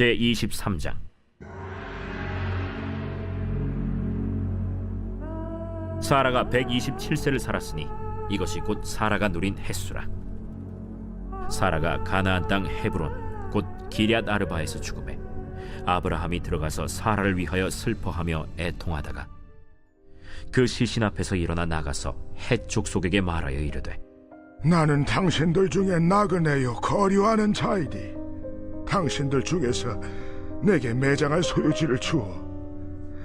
제 23장. 사라가 127세를 살았으니 이것이 곧 사라가 누린 햇수라. 사라가 가나안 땅 헤브론 곧 기럇 아르바에서 죽음에 아브라함이 들어가서 사라를 위하여 슬퍼하며 애통하다가 그 시신 앞에서 일어나 나가서 헷 족속에게 말하여 이르되 나는 당신들 중에 나그네요 거류하는 자이니 당신들 중에서 내게 매장할 소유지를 주어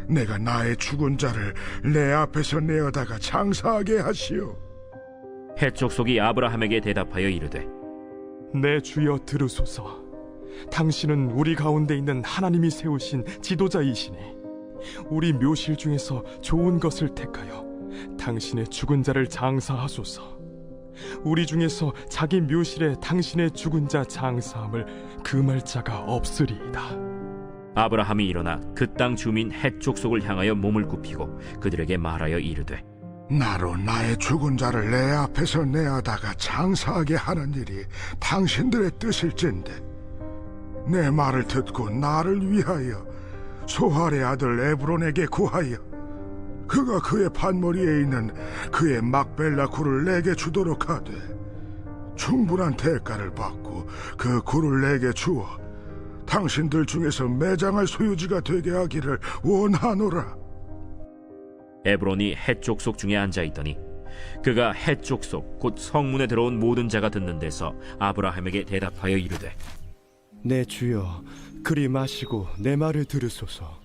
내가 나의 죽은 자를 내 앞에서 내어다가 장사하게 하시오 헷 족속이 아브라함에게 대답하여 이르되 내 주여 들으소서. 당신은 우리 가운데 있는 하나님이 세우신 지도자이시니 우리 묘실 중에서 좋은 것을 택하여 당신의 죽은 자를 장사하소서. 우리 중에서 자기 묘실에 당신의 죽은 자 장사함을 금할 자가 없으리이다. 아브라함이 일어나 그 땅 주민 헷 족속을 향하여 몸을 굽히고 그들에게 말하여 이르되 나로 나의 죽은 자를 내 앞에서 내어다가 장사하게 하는 일이 당신들의 뜻일진데 내 말을 듣고 나를 위하여 소할의 아들 에브론에게 구하여 그가 그의 판머리에 있는 그의 막벨라 굴을 내게 주도록 하되 충분한 대가를 받고 그 굴을 내게 주어 당신들 중에서 매장할 소유지가 되게 하기를 원하노라. 에브론이 헷 족속 중에 앉아 있더니 그가 헷 족속 곧 성문에 들어온 모든 자가 듣는 데서 아브라함에게 대답하여 이르되 내 주여 그리 마시고 내 말을 들으소서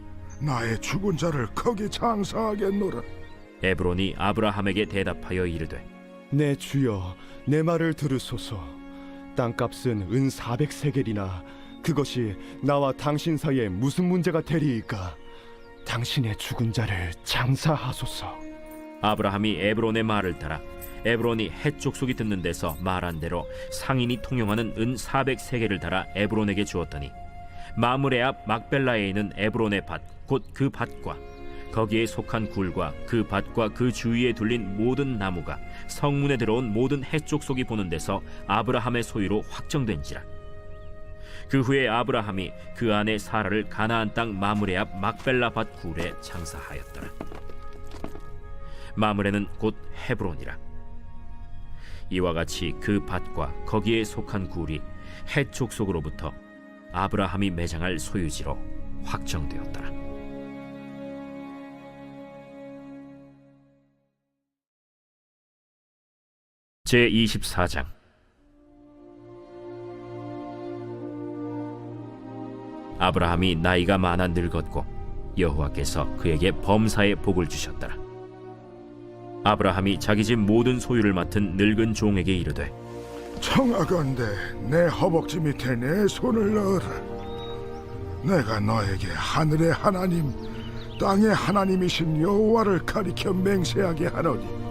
나의 죽은 자를 거기 장사하겠노라. 에브론이 아브라함에게 대답하여 이르되 내 주여 내 말을 들으소서. 땅값은 은 400세겔이나 그것이 나와 당신 사이에 무슨 문제가 되리이까? 당신의 죽은 자를 장사하소서. 아브라함이 에브론의 말을 따라 에브론이 헷 족속이 듣는 데서 말한 대로 상인이 통용하는 은 400세겔을 달아 에브론에게 주었더니 마므레 앞 막벨라에 있는 에브론의 밭 곧 그 밭과 거기에 속한 굴과 그 밭과 그 주위에 둘린 모든 나무가 성문에 들어온 모든 헷 족속이 보는 데서 아브라함의 소유로 확정된지라. 그 후에 아브라함이 그 안에 사라를 가나안 땅 마므레 앞 막벨라 밭 굴에 장사하였더라. 마므레는 곧 헤브론이라. 이와 같이 그 밭과 거기에 속한 굴이 헷 족속으로부터 아브라함이 매장할 소유지로 확정되었더라. 제 24장 아브라함이 나이가 많아 늙었고 여호와께서 그에게 범사의 복을 주셨더라. 아브라함이 자기 집 모든 소유를 맡은 늙은 종에게 이르되 청하건대 내 허벅지 밑에 내 손을 넣어라. 내가 너에게 하늘의 하나님, 땅의 하나님이신 여호와를 가리켜 맹세하게 하노니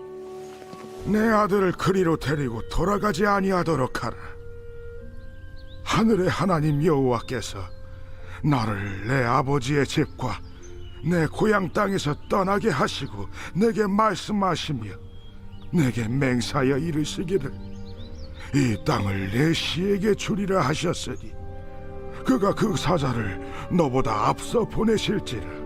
내 아들을 그리로 데리고 돌아가지 아니하도록 하라. 하늘의 하나님 여호와께서 나를 내 아버지의 집과 내 고향 땅에서 떠나게 하시고 내게 말씀하시며 내게 맹사하여 이르시기를 이 땅을 내 시에게 주리라 하셨으니 그가 그 사자를 너보다 앞서 보내실지라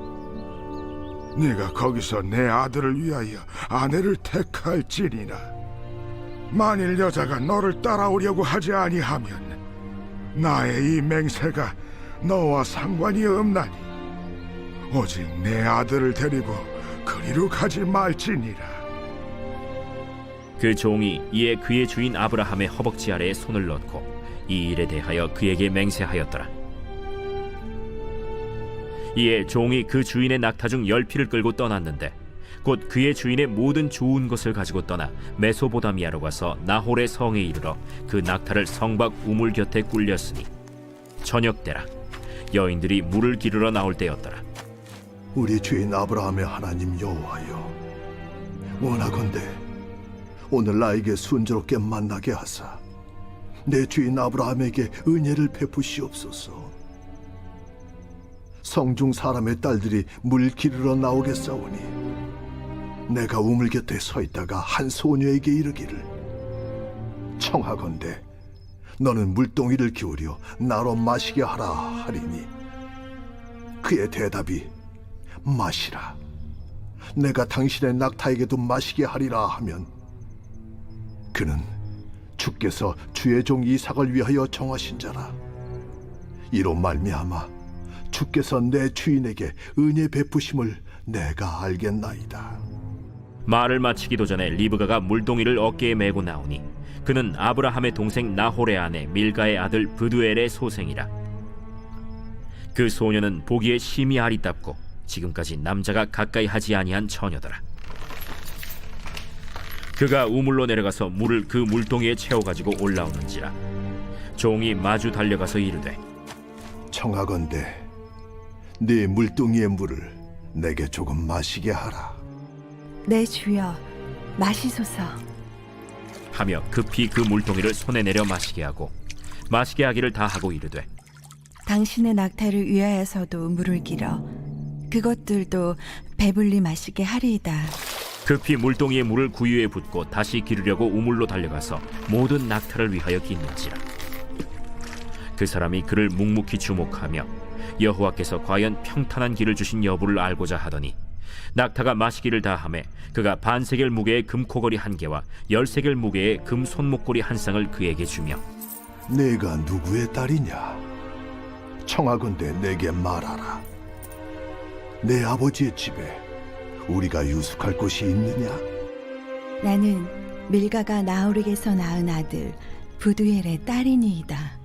네가 거기서 내 아들을 위하여 아내를 택할지니라. 만일 여자가 너를 따라오려고 하지 아니하면 나의 이 맹세가 너와 상관이 없나니 오직 내 아들을 데리고 그리로 가지 말지니라 그 종이 이에 그의 주인 아브라함의 허벅지 아래에 손을 넣고 이 일에 대하여 그에게 맹세하였더라. 이에 종이 그 주인의 낙타 중 열 피를 끌고 떠났는데 곧 그의 주인의 모든 좋은 것을 가지고 떠나 메소보다미아로 가서 나홀의 성에 이르러 그 낙타를 성박 우물 곁에 꿀렸으니 저녁 때라 여인들이 물을 기르러 나올 때였더라. 우리 주인 아브라함의 하나님 여호와여 원하건대 오늘 나에게 순조롭게 만나게 하사 내 주인 아브라함에게 은혜를 베푸시옵소서 성중 사람의 딸들이 물 기르러 나오겠사오니 내가 우물 곁에 서 있다가 한 소녀에게 이르기를 청하건대 너는 물동이를 기울여 나로 마시게 하라 하리니 그의 대답이 마시라. 내가 당신의 낙타에게도 마시게 하리라 하면 그는 주께서 주의 종 이삭을 위하여 정하신 자라. 이로 말미암아 주께서 내 주인에게 은혜 베푸심을 내가 알겠나이다. 말을 마치기도 전에 리브가가 물동이를 어깨에 메고 나오니 그는 아브라함의 동생 나홀의 아내 밀가의 아들 브두엘의 소생이라 그 소녀는 보기에 심히 아리답고 지금까지 남자가 가까이 하지 아니한 처녀더라 그가 우물로 내려가서 물을 그 물동이에 채워 가지고 올라오는지라 종이 마주 달려가서 이르되 청하건대 네 물동이의 물을 내게 조금 마시게 하라. 내 주여 마시소서. 하며 급히 그 물동이를 손에 내려 마시게 하고 마시게 하기를 다 하고 이르되 당신의 낙타를 위하여서도 물을 길어 그것들도 배불리 마시게 하리이다. 급히 물동이의 물을 구유에 붓고 다시 기르려고 우물로 달려가서 모든 낙타를 위하여 깃는지라 그 사람이 그를 묵묵히 주목하며 여호와께서 과연 평탄한 길을 주신 여부를 알고자 하더니 낙타가 마시기를 다함에 그가 반세겔 무게의 금코걸이 한 개와 열세겔 무게의 금 손목걸이 한 쌍을 그에게 주며 내가 누구의 딸이냐? 청하건대 내게 말하라. 내 아버지의 집에 우리가 유숙할 곳이 있느냐? 나는 밀가가 나홀에게서 낳은 아들 부두엘의 딸이니이다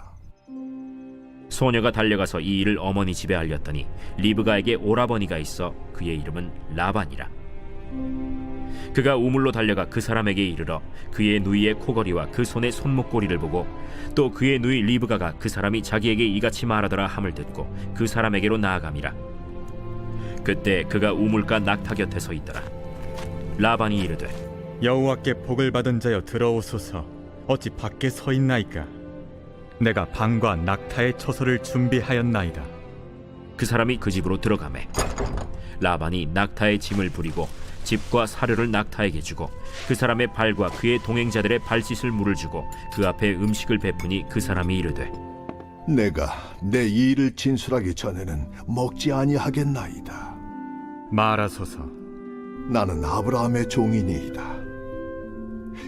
소녀가 달려가서 이 일을 어머니 집에 알렸더니 리브가에게 오라버니가 있어 그의 이름은 라반이라. 그가 우물로 달려가 그 사람에게 이르러 그의 누이의 코걸이와 그 손의 손목고리를 보고 또 그의 누이 리브가가 그 사람이 자기에게 이같이 말하더라 함을 듣고 그 사람에게로 나아감이라. 그때 그가 우물가 낙타 곁에 서 있더라. 라반이 이르되 여호와께 복을 받은 자여 들어오소서 어찌 밖에 서 있나이까 내가 방과 낙타의 처소를 준비하였나이다 그 사람이 그 집으로 들어가매 라반이 낙타의 짐을 부리고 집과 사료를 낙타에게 주고 그 사람의 발과 그의 동행자들의 발 씻을 물을 주고 그 앞에 음식을 베푸니 그 사람이 이르되 내가 내이 일을 진술하기 전에는 먹지 아니하겠나이다. 말하소서 나는 아브라함의 종이니이다.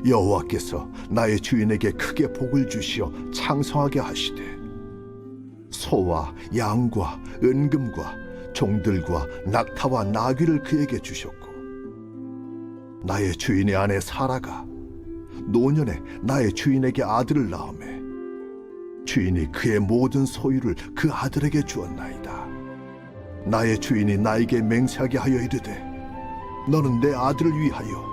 여호와께서 나의 주인에게 크게 복을 주시어 창성하게 하시되 소와 양과 은금과 종들과 낙타와 나귀를 그에게 주셨고 나의 주인의 아내 사라가 노년에 나의 주인에게 아들을 낳음에 주인이 그의 모든 소유를 그 아들에게 주었나이다. 나의 주인이 나에게 맹세하게 하여 이르되 너는 내 아들을 위하여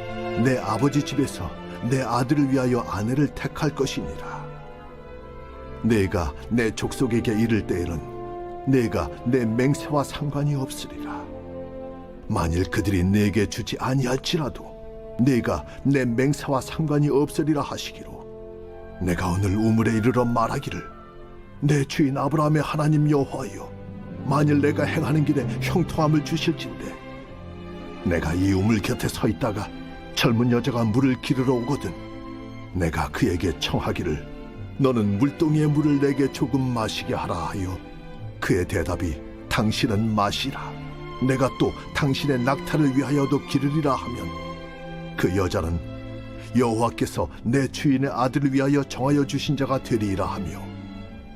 내 아버지 집에서 내 아들을 위하여 아내를 택할 것이니라. 내가 내 족속에게 이를 때에는 내가 내 맹세와 상관이 없으리라. 만일 그들이 내게 주지 아니할지라도 내가 내 맹세와 상관이 없으리라 하시기로 내가 오늘 우물에 이르러 말하기를 내 주인 아브라함의 하나님 여호와여 만일 내가 행하는 길에 형통함을 주실진대 내가 이 우물 곁에 서 있다가 젊은 여자가 물을 기르러 오거든. 내가 그에게 청하기를 너는 물동이의 물을 내게 조금 마시게 하라 하여 그의 대답이 당신은 마시라. 내가 또 당신의 낙타를 위하여도 기르리라 하면 그 여자는 여호와께서 내 주인의 아들을 위하여 정하여 주신 자가 되리이라 하며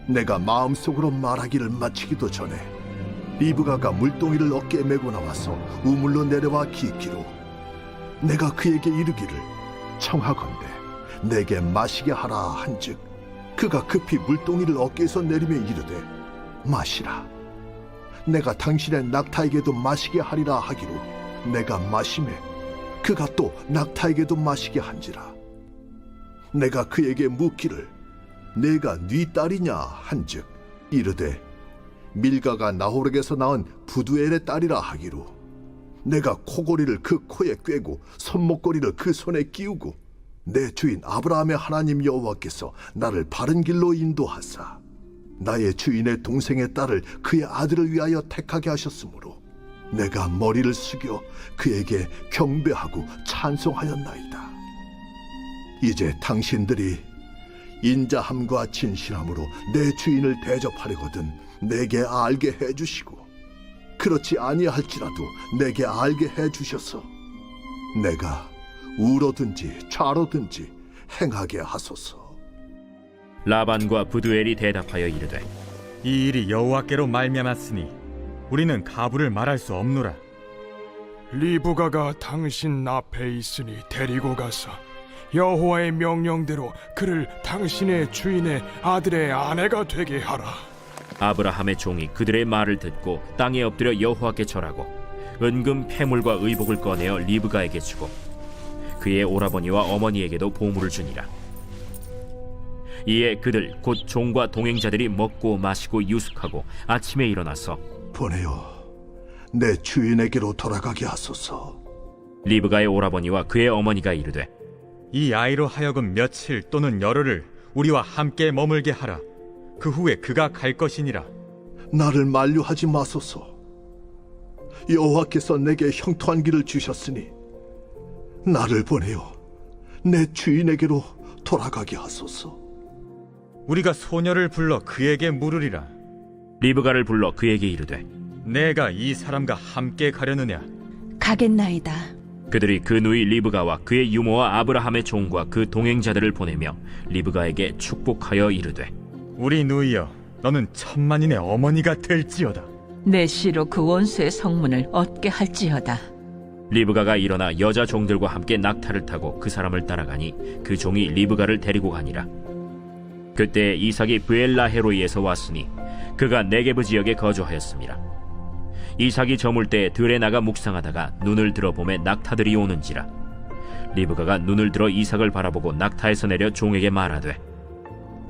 내가 마음속으로 말하기를 마치기도 전에 리브가가 물동이를 어깨에 메고 나와서 우물로 내려와 기기로 내가 그에게 이르기를 청하건대 내게 마시게 하라 한즉 그가 급히 물동이를 어깨에서 내리며 이르되 마시라. 내가 당신의 낙타에게도 마시게 하리라 하기로 내가 마심에 그가 또 낙타에게도 마시게 한지라. 내가 그에게 묻기를 내가 네 딸이냐 한즉 이르되 밀가가 나호락에서 낳은 부두엘의 딸이라 하기로 내가 코골이를 그 코에 꿰고 손목걸이를 그 손에 끼우고 내 주인 아브라함의 하나님 여호와께서 나를 바른 길로 인도하사 나의 주인의 동생의 딸을 그의 아들을 위하여 택하게 하셨으므로 내가 머리를 숙여 그에게 경배하고 찬송하였나이다. 이제 당신들이 인자함과 진실함으로 내 주인을 대접하려거든 내게 알게 해주시고 그렇지 아니할지라도 내게 알게 해 주셔서 내가 우로든지 좌로든지 행하게 하소서. 라반과 부두엘이 대답하여 이르되 이 일이 여호와께로 말미암았으니 우리는 가부를 말할 수 없노라. 리브가가 당신 앞에 있으니 데리고 가서 여호와의 명령대로 그를 당신의 주인의 아들의 아내가 되게 하라. 아브라함의 종이 그들의 말을 듣고 땅에 엎드려 여호와께 절하고 은금 패물과 의복을 꺼내어 리브가에게 주고 그의 오라버니와 어머니에게도 보물을 주니라 이에 그들 곧 종과 동행자들이 먹고 마시고 유숙하고 아침에 일어나서 보내어 내 주인에게로 돌아가게 하소서. 리브가의 오라버니와 그의 어머니가 이르되 이 아이로 하여금 며칠 또는 열흘을 우리와 함께 머물게 하라. 그 후에 그가 갈 것이니라. 나를 만류하지 마소서. 여호와께서 내게 형통한 길을 주셨으니 나를 보내어 내 주인에게로 돌아가게 하소서. 우리가 소녀를 불러 그에게 물으리라. 리브가를 불러 그에게 이르되 내가 이 사람과 함께 가려느냐? 가겠나이다. 그들이 그 누이 리브가와 그의 유모와 아브라함의 종과 그 동행자들을 보내며 리브가에게 축복하여 이르되 우리 누이여, 너는 천만인의 어머니가 될지어다. 내 시로 그 원수의 성문을 얻게 할지어다. 리브가가 일어나 여자 종들과 함께 낙타를 타고 그 사람을 따라가니 그 종이 리브가를 데리고 가니라. 그때 이삭이 브엘라헤로이에서 왔으니 그가 네게브 지역에 거주하였습니다. 이삭이 저물 때 들에 나가 묵상하다가 눈을 들어 보매 낙타들이 오는지라. 리브가가 눈을 들어 이삭을 바라보고 낙타에서 내려 종에게 말하되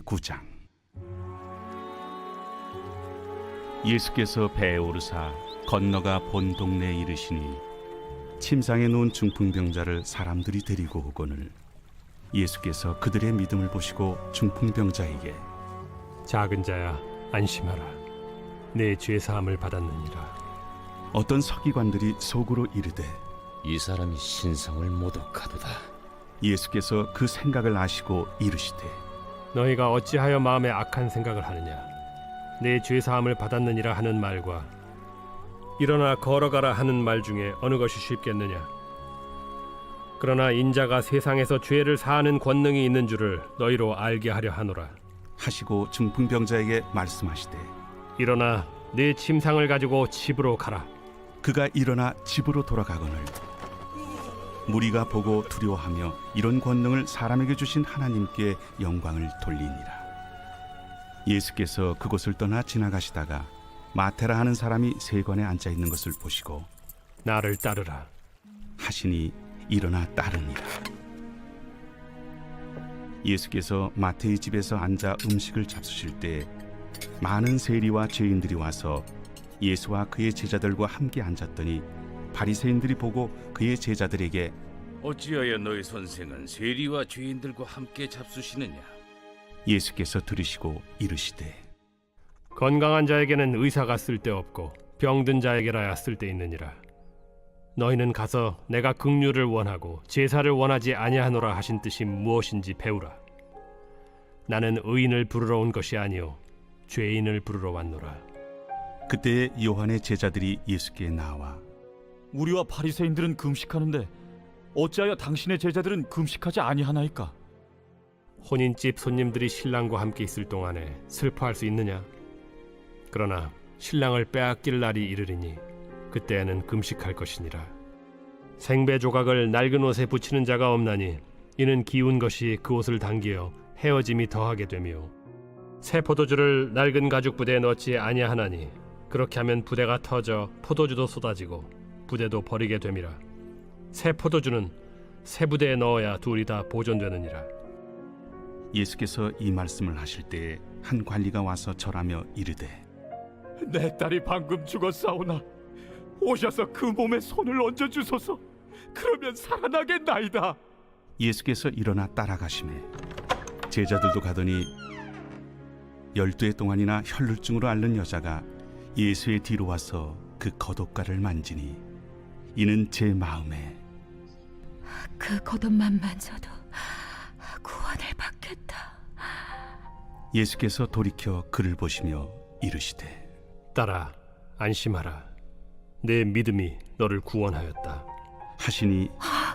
제9장. 예수께서 배에 오르사 건너가 본 동네에 이르시니 침상에 누운 중풍병자를 사람들이 데리고 오거늘 예수께서 그들의 믿음을 보시고 중풍병자에게 작은 자야 안심하라. 내 죄 사함을 받았느니라. 어떤 서기관들이 속으로 이르되 이 사람이 신성을 모독하도다. 예수께서 그 생각을 아시고 이르시되 너희가 어찌하여 마음에 악한 생각을 하느냐? 내 죄 사함을 받았느니라 하는 말과 일어나 걸어가라 하는 말 중에 어느 것이 쉽겠느냐? 그러나 인자가 세상에서 죄를 사하는 권능이 있는 줄을 너희로 알게 하려 하노라. 하시고 중풍병자에게 말씀하시되 일어나 내 침상을 가지고 집으로 가라. 그가 일어나 집으로 돌아가거늘 무리가 보고 두려워하며 이런 권능을 사람에게 주신 하나님께 영광을 돌리니라 예수께서 그곳을 떠나 지나가시다가 마테라 하는 사람이 세관에 앉아 있는 것을 보시고 나를 따르라 하시니 일어나 따르니라. 예수께서 마태의 집에서 앉아 음식을 잡수실 때 많은 세리와 죄인들이 와서 예수와 그의 제자들과 함께 앉았더니 바리새인들이 보고 그의 제자들에게 어찌하여 너희 선생은 세리와 죄인들과 함께 잡수시느냐? 예수께서 들으시고 이르시되 건강한 자에게는 의사가 쓸데없고 병든 자에게라야 쓸데있느니라. 너희는 가서 내가 긍휼을 원하고 제사를 원하지 아니하노라 하신 뜻이 무엇인지 배우라. 나는 의인을 부르러 온 것이 아니요 죄인을 부르러 왔노라. 그때 요한의 제자들이 예수께 나와 우리와 바리새인들은 금식하는데 어찌하여 당신의 제자들은 금식하지 아니하나이까? 혼인집 손님들이 신랑과 함께 있을 동안에 슬퍼할 수 있느냐 그러나 신랑을 빼앗길 날이 이르리니 그때에는 금식할 것이니라 생배 조각을 낡은 옷에 붙이는 자가 없나니 이는 기운 것이 그 옷을 당기어 헤어짐이 더하게 되며 새 포도주를 낡은 가죽 부대에 넣지 아니하나니 그렇게 하면 부대가 터져 포도주도 쏟아지고 부대도 버리게 됨이라 새 포도주는 새 부대에 넣어야 둘이 다 보존되느니라 예수께서 이 말씀을 하실 때한 관리가 와서 절하며 이르되 내 딸이 방금 죽었사오나 오셔서 그 몸에 손을 얹어 주소서. 그러면 살아나겠나이다. 예수께서 일어나 따라가심에 제자들도 가더니 열두 해 동안이나 혈루증으로 앓는 여자가 예수의 뒤로 와서 그 겉옷가를 만지니 이는 제 마음에. 그 겉옷만 만져도 구원을 받겠다. 예수께서 돌이켜 그를 보시며 이르시되 딸아 안심하라. 내 믿음이 너를 구원하였다. 하시니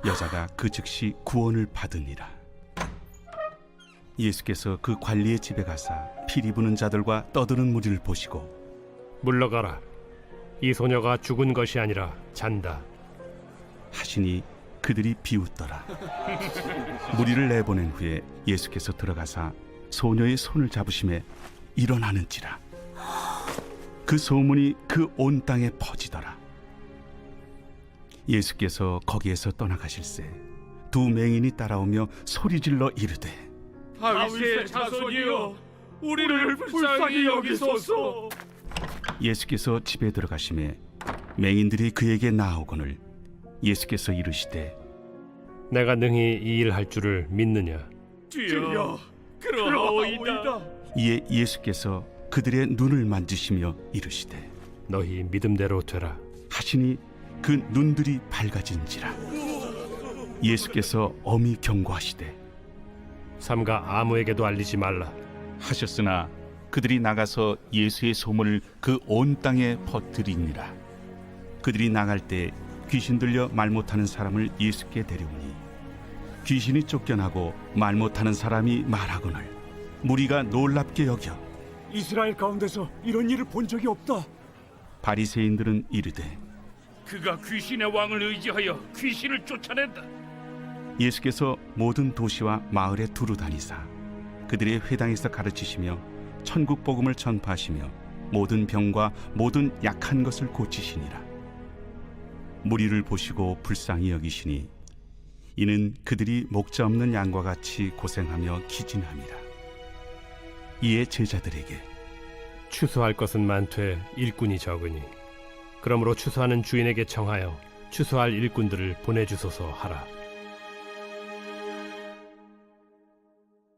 여자가 그 즉시 구원을 받으니라. 예수께서 그 관리의 집에 가사 피리 부는 자들과 떠드는 무리를 보시고 물러가라 이 소녀가 죽은 것이 아니라 잔다 하시니 그들이 비웃더라. 무리를 내보낸 후에 예수께서 들어가사 소녀의 손을 잡으심에 일어나는지라. 그 소문이 그 온 땅에 퍼지더라. 예수께서 거기에서 떠나가실새 두 맹인이 따라오며 소리질러 이르되 다윗의 자손이여, 우리를 불쌍히 여기소서. 예수께서 집에 들어가심에 맹인들이 그에게 나오거늘 예수께서 이르시되 내가 능히 이 일 할 줄을 믿느냐? 주여, 그러하오이다. 이에 예수께서 그들의 눈을 만지시며 이르시되 너희 믿음대로 되라. 하시니 그 눈들이 밝아진지라. 예수께서 엄히 경고하시되 삼가 아무에게도 알리지 말라. 하셨으나 그들이 나가서 예수의 소문을 그 온 땅에 퍼뜨리니라 그들이 나갈 때 귀신 들려 말 못하는 사람을 예수께 데려오니 귀신이 쫓겨나고 말 못하는 사람이 말하거늘 무리가 놀랍게 여겨 이스라엘 가운데서 이런 일을 본 적이 없다. 바리새인들은 이르되 그가 귀신의 왕을 의지하여 귀신을 쫓아낸다. 예수께서 모든 도시와 마을에 두루 다니사 그들의 회당에서 가르치시며 천국 복음을 전파하시며 모든 병과 모든 약한 것을 고치시니라. 무리를 보시고 불쌍히 여기시니 이는 그들이 목자 없는 양과 같이 고생하며 기진함이라. 이에 제자들에게 추수할 것은 많되 일꾼이 적으니 그러므로 추수하는 주인에게 청하여 추수할 일꾼들을 보내주소서 하라